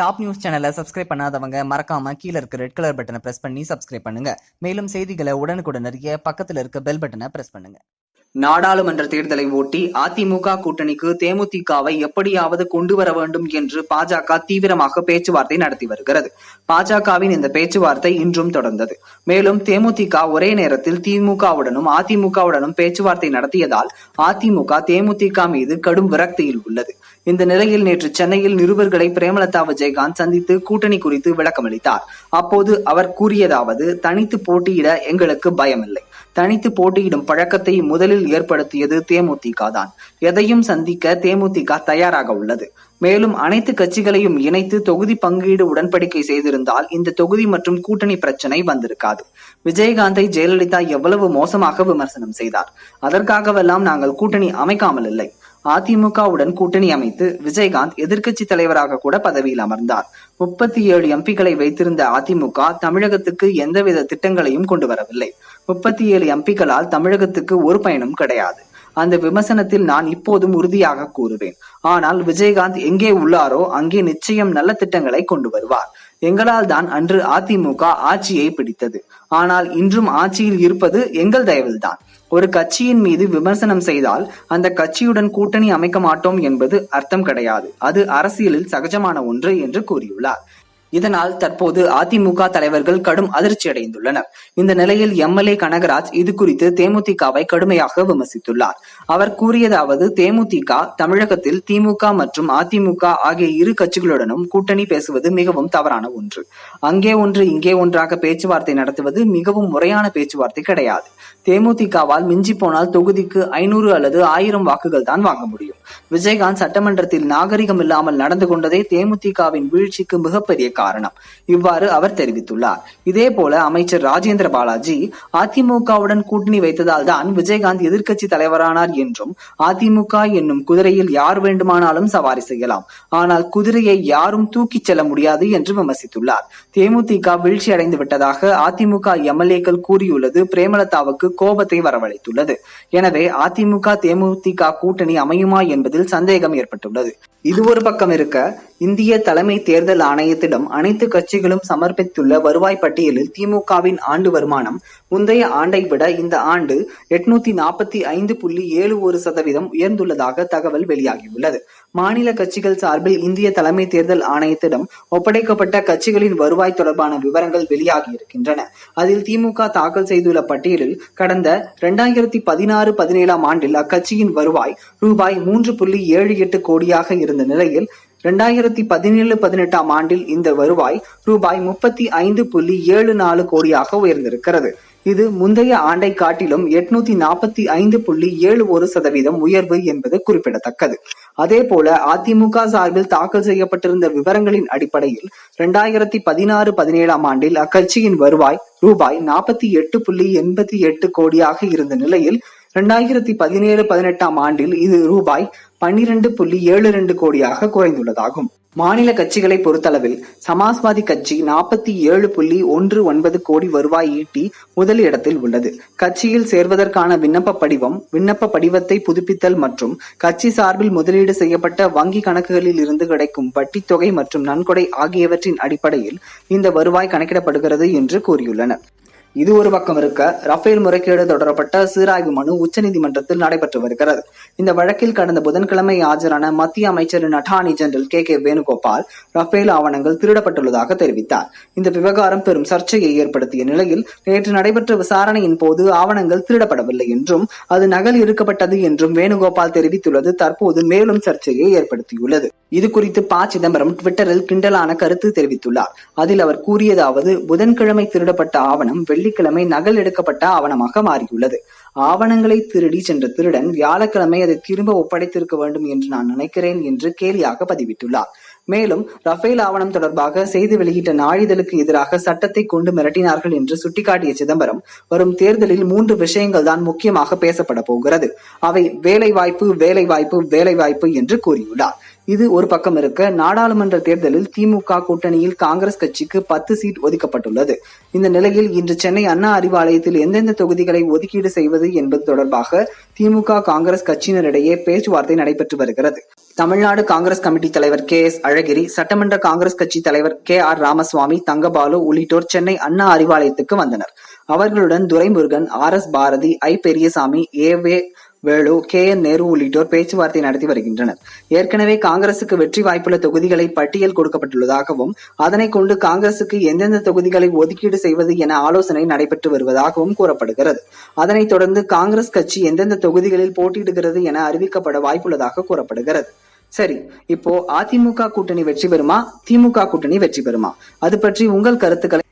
Top news சேனலை subscribe பண்ணாதவங்க மறக்காம கீழ இருக்க ரெட் கலர் பட்டனை பிரஸ் பண்ணி சப்ஸ்கிரைப் பண்ணுங்க. மேலும் செய்திகளை உடனுக்குடன் அறிய பக்கத்துல இருக்க பெல் பட்டனை பிரஸ் பண்ணுங்க. நாடாளுமன்ற தேர்தலை ஒட்டி அதிமுக கூட்டணிக்கு தேமுதிகவை எப்படியாவது கொண்டு வர வேண்டும் என்று பாஜக தீவிரமாக பேச்சுவார்த்தை நடத்தி வருகிறது. பாஜகவின் இந்த பேச்சுவார்த்தை இன்றும் தொடர்ந்தது. மேலும் தேமுதிக ஒரே நேரத்தில் திமுகவுடனும் அதிமுகவுடனும் பேச்சுவார்த்தை நடத்தியதால் அதிமுக தேமுதிக மீது கடும் விரக்தியில் உள்ளது. இந்த நிலையில் நேற்று சென்னையில் நிருபர்களை பிரேமலதா விஜயகாந்த் சந்தித்து கூட்டணி குறித்து விளக்கமளித்தார். அப்போது அவர் கூறியதாவது தனித்து போட்டியிட எங்களுக்கு பயமில்லை. தனித்து போட்டியிடும் பழக்கத்தை முதலில் ஏற்படுத்தியது தேமுதிக தான். எதையும் சந்திக்க தேமுதிக தயாராக உள்ளது. மேலும் அனைத்து கட்சிகளையும் இணைத்து தொகுதி பங்கீடு உடன்படிக்கை செய்திருந்தால் இந்த தொகுதி மற்றும் கூட்டணி பிரச்சனை வந்திருக்காது. விஜயகாந்தை ஜெயலலிதா எவ்வளவு மோசமாக விமர்சனம் செய்தார். அதற்காகவெல்லாம் நாங்கள் கூட்டணி அமைக்காமல் இல்லை. அதிமுகவுடன் கூட்டணி அமைத்து விஜயகாந்த் எதிர்க்கட்சி தலைவராக கூட பதவியில் அமர்ந்தார். முப்பத்தி ஏழு எம்பிக்களை வைத்திருந்த அதிமுக தமிழகத்துக்கு எந்தவித திட்டங்களையும் கொண்டு வரவில்லை. முப்பத்தி ஏழு எம்பிக்களால் தமிழகத்துக்கு ஒரு பயனும் கிடையாது. அந்த விமர்சனத்தில் நான் இப்போதும் உறுதியாக கூறுவேன். ஆனால் விஜயகாந்த் எங்கே உள்ளாரோ அங்கே நிச்சயம் நல்ல திட்டங்களை கொண்டு வருவார். எங்களால் தான் அன்று அதிமுக ஆட்சியை பிடித்தது. ஆனால் இன்றும் ஆட்சியில் இருப்பது எங்கள் தயவில்தான். ஒரு கட்சியின் மீது விமர்சனம் செய்தால் அந்த கட்சியுடன் கூட்டணி அமைக்க மாட்டோம் என்பது அர்த்தம் கிடையாது. அது அரசியலில் சகஜமான ஒன்று என்று கூறியுள்ளார். இதனால் தற்போது அதிமுக தலைவர்கள் கடும் அதிர்ச்சி அடைந்துள்ளனர். இந்த நிலையில் எம்எல்ஏ கனகராஜ் இது குறித்து தேமுதிகவை கடுமையாக விமர்சித்துள்ளார். அவர் கூறியதாவது தேமுதிக தமிழகத்தில் திமுக மற்றும் அதிமுக ஆகிய இரு கட்சிகளுடனும் கூட்டணி பேசுவது மிகவும் தவறான ஒன்று. அங்கே ஒன்று இங்கே ஒன்றாக பேச்சுவார்த்தை நடத்துவது மிகவும் முறையான பேச்சுவார்த்தை கிடையாது. தேமுதிகவால் மிஞ்சி போனால் தொகுதிக்கு ஐநூறு அல்லது ஆயிரம் வாக்குகள் தான் வாங்க முடியும். விஜயகாந்த் சட்டமன்றத்தில் நாகரிகம் இல்லாமல் நடந்து கொண்டதே தேமுதிகவின் வீழ்ச்சிக்கு மிகப்பெரிய காரணம். இவ்வாறு அவர் தெரிவித்துள்ளார். இதே போல அமைச்சர் ராஜேந்திர பாலாஜி அதிமுகவுடன் கூட்டணி வைத்ததால் தான் விஜயகாந்த் எதிர்க்கட்சி தலைவரானார் என்றும் அதிமுக என்னும் குதிரையில் யார் வேண்டுமானாலும் சவாரி செய்யலாம். ஆனால் குதிரையை யாரும் தூக்கிச் செல்ல முடியாது என்று விமர்சித்துள்ளார். தேமுதிக வீழ்ச்சி அடைந்து விட்டதாக அதிமுக எம்எல்ஏக்கள் கூறியுள்ளது. பிரேமலதாவுக்கு கோபத்தை வரவழைத்துள்ளது. எனவே அதிமுக தேமுதிக கூட்டணி அமையுமா என்பதில் சந்தேகம் ஏற்பட்டுள்ளது. இது ஒரு பக்கம் இருக்க இந்திய தலைமை தேர்தல் ஆணையத்திடம் அனைத்து கட்சிகளும் சமர்ப்பித்துள்ள வருவாய் பட்டியலில் திமுகவின் ஆண்டு வருமானம் முந்தைய ஆண்டை விட இந்த ஆண்டு எட்நூத்தி நாற்பத்தி ஐந்து புள்ளி ஏழு ஒரு சதவீதம் உயர்ந்துள்ளதாக தகவல் வெளியாகியுள்ளது. மாநில கட்சிகள் சார்பில் இந்திய தலைமை தேர்தல் ஆணையத்திடம் ஒப்படைக்கப்பட்ட கட்சிகளின் வருவாய் தொடர்பான விவரங்கள் வெளியாகி இருக்கின்றன அதில் திமுக தாக்கல் செய்துள்ள பட்டியலில் கடந்த இரண்டாயிரத்தி பதினாறு பதினேழாம் ஆண்டில் அக்கட்சியின் வருவாய் ரூபாய் மூன்று புள்ளி ஏழு எட்டு கோடியாக இருந்த நிலையில் இரண்டாயிரத்தி பதினேழு பதினெட்டாம் ஆண்டில் இந்த வருவாய் ரூபாய் முப்பத்தி ஐந்து புள்ளி ஏழு நாலு கோடியாக உயர்ந்திருக்கிறது. இது முந்தைய ஆண்டை காட்டிலும் எட்நூத்தி நாற்பத்தி ஐந்து புள்ளி ஏழு ஒரு சதவீதம் உயர்வு என்பது குறிப்பிடத்தக்கது. அதே போல அதிமுக சார்பில் தாக்கல் செய்யப்பட்டிருந்த விவரங்களின் அடிப்படையில் இரண்டாயிரத்தி பதினாறு பதினேழாம் ஆண்டில் அக்கட்சியின் வருவாய் ரூபாய் நாற்பத்தி எட்டு புள்ளி எண்பத்தி எட்டு கோடியாக இருந்த நிலையில் இரண்டாயிரத்தி பதினேழு பதினெட்டாம் ஆண்டில் இது ரூபாய் பன்னிரண்டு புள்ளி ஏழு ரெண்டு கோடியாக குறைந்துள்ளதாகும். மாநில கட்சிகளை பொறுத்தளவில் சமாஜ்வாதி கட்சி நாற்பத்தி ஏழு புள்ளி ஒன்று ஒன்பது கோடி வருவாய் ஈட்டி முதல் இடத்தில் உள்ளது. கட்சியில் சேர்வதற்கான விண்ணப்ப படிவம் விண்ணப்ப படிவத்தை புதுப்பித்தல் மற்றும் கட்சி சார்பில் முதலீடு செய்யப்பட்ட வங்கி கணக்குகளில் இருந்து கிடைக்கும் வட்டித் தொகை மற்றும் நன்கொடை ஆகியவற்றின் அடிப்படையில் இந்த வருவாய் கணக்கிடப்படுகிறது என்று கூறியுள்ளனர். இது ஒரு பக்கம் இருக்க ரஃபேல் முறைகேடு தொடரப்பட்ட சீராய்வு மனு உச்சநீதிமன்றத்தில் நடைபெற்று வருகிறது. இந்த வழக்கில் கடந்த புதன்கிழமை ஆஜரான மத்திய அமைச்சர் attorney general K K Venugopal Rafale ஆவணங்கள் திருடப்பட்டுள்ளதாக தெரிவித்தார். இந்த விவகாரம் பெரும் சர்ச்சையை ஏற்படுத்திய நிலையில் நேற்று நடைபெற்ற விசாரணையின் போது ஆவணங்கள் திருடப்படவில்லை என்றும் அது நகல் இருக்கப்பட்டது என்றும் வேணுகோபால் தெரிவித்துள்ளது. தற்போது மேலும் சர்ச்சையை ஏற்படுத்தியுள்ளது. இது குறித்து ப. சிதம்பரம் ட்விட்டரில் கிண்டலான கருத்து தெரிவித்துள்ளார். அதில் அவர் கூறியதாவது புதன்கிழமை திருடப்பட்ட ஆவணம் வெள்ளிக்கிழமை நகல் எடுக்கப்பட்ட ஆவணமாக மாறியுள்ளது. ஆவணங்களை திருடி சென்ற திருடன் வியாழக்கிழமை அதை திரும்ப ஒப்படைத்திருக்க வேண்டும் என்று நான் நினைக்கிறேன் என்று கேலியாக பதிவிட்டுள்ளார். மேலும் ரஃபேல் ஆவணம் தொடர்பாக செய்தி வெளியிட்ட நாளிதழுக்கு எதிராக சட்டத்தை கொண்டு மிரட்டினார்கள் என்று சுட்டிக்காட்டிய சிதம்பரம் வரும் தேர்தலில் மூன்று விஷயங்கள் தான் முக்கியமாக பேசப்பட போகிறது. அவை வேலை வாய்ப்பு வேலை வாய்ப்பு வேலை வாய்ப்பு என்று கூறியுள்ளார். இது ஒரு பக்கம் இருக்க நாடாளுமன்ற தேர்தலில் திமுக கூட்டணியில் காங்கிரஸ் கட்சிக்கு பத்து சீட் ஒதுக்கப்பட்டுள்ளது. இந்த நிலையில் இன்று சென்னை அண்ணா அறிவாலயத்தில் எந்தெந்த தொகுதிகளை ஒதுக்கீடு செய்வது என்பது தொடர்பாக திமுக காங்கிரஸ் கட்சியினரிடையே பேச்சுவார்த்தை நடைபெற்று வருகிறது. தமிழ்நாடு காங்கிரஸ் கமிட்டி தலைவர் கே எஸ் அழகிரி சட்டமன்ற காங்கிரஸ் கட்சி தலைவர் கே ஆர் ராமசுவாமி தங்கபாலு உள்ளிட்டோர் சென்னை அண்ணா அறிவாலயத்துக்கு வந்தனர். அவர்களுடன் Duraimurugan R S Bharathi I Periyasamy E way Velu K N Nehru உள்ளிட்டோர் பேச்சுவார்த்தை நடத்தி வருகின்றனர். ஏற்கனவே காங்கிரசுக்கு வெற்றி வாய்ப்புள்ள தொகுதிகளை பட்டியல் கொடுக்கப்பட்டுள்ளதாகவும் அதனை கொண்டு காங்கிரசுக்கு எந்தெந்த தொகுதிகளை ஒதுக்கீடு செய்வது என ஆலோசனை நடைபெற்று வருவதாகவும் கூறப்படுகிறது. அதனைத் தொடர்ந்து காங்கிரஸ் கட்சி எந்தெந்த தொகுதிகளில் போட்டியிடுகிறது என அறிவிக்கப்பட வாய்ப்புள்ளதாக கூறப்படுகிறது. சரி இப்போ அதிமுக கூட்டணி வெற்றி பெறுமா? திமுக கூட்டணி வெற்றி பெறுமா? அது பற்றி உங்கள் கருத்துக்களை